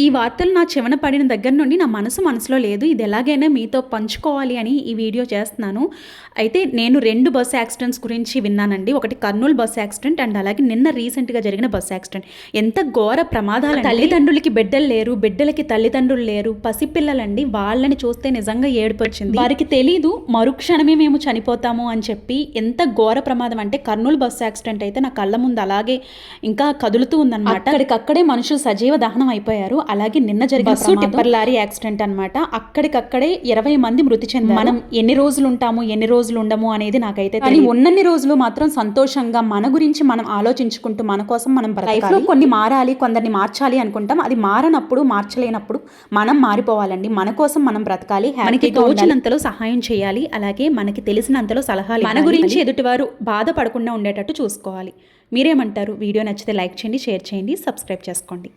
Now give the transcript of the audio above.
ఈ వార్తలు నా చెవన పడిన దగ్గర నుండి నా మనసు మనసులో లేదు. ఇది ఎలాగైనా మీతో పంచుకోవాలి అని ఈ వీడియో చేస్తున్నాను. అయితే నేను రెండు బస్ యాక్సిడెంట్స్ గురించి విన్నానండి. ఒకటి కర్నూలు బస్ యాక్సిడెంట్ అండ్ అలాగే నిన్న రీసెంట్గా జరిగిన బస్ యాక్సిడెంట్. ఎంత ఘోర ప్రమాదాలు తల్లిదండ్రులకి బిడ్డలు లేరు బిడ్డలకి తల్లిదండ్రులు లేరు పసిపిల్లలండి. వాళ్ళని చూస్తే నిజంగా ఏడుపు వచ్చింది వారికి తెలీదు మరుక్షణమే మేము చనిపోతాము అని చెప్పి ఎంత ఘోర ప్రమాదం అంటే కర్నూలు బస్ యాక్సిడెంట్ అయితే నా కళ్ళ ముందు అలాగే ఇంకా కదులుతూ ఉందన్నమాట. అక్కడికక్కడే మనుషులు సజీవ దహనం అయిపోయారు. అలాగే నిన్న జరిగిన బస్సు టిప్పర్ లారీ యాక్సిడెంట్ అన్నమాట. అక్కడికక్కడే ఇరవై మంది మృతి చెందారు. మనం ఎన్ని రోజులు ఉంటాము ఎన్ని రోజులు ఉండము అనేది నాకైతే కానీ ఉన్నన్ని రోజులు మాత్రం సంతోషంగా మన గురించి మనం ఆలోచించుకుంటూ మన కోసం మనం లైఫ్లో కొన్ని మారాలి కొందరిని మార్చాలి అనుకుంటాం. అది మారనప్పుడు మార్చలేనప్పుడు మనం మారిపోవాలండి. మన కోసం మనం బ్రతకాలి మనకి తోచినంతలో సహాయం చేయాలి అలాగే మనకి తెలిసినంతలో సలహాలు మన గురించి ఎదుటివారు బాధపడకుండా ఉండేటట్టు చూసుకోవాలి. మీరేమంటారు? వీడియో నచ్చితే లైక్ చేయండి షేర్ చేయండి సబ్స్క్రైబ్ చేసుకోండి.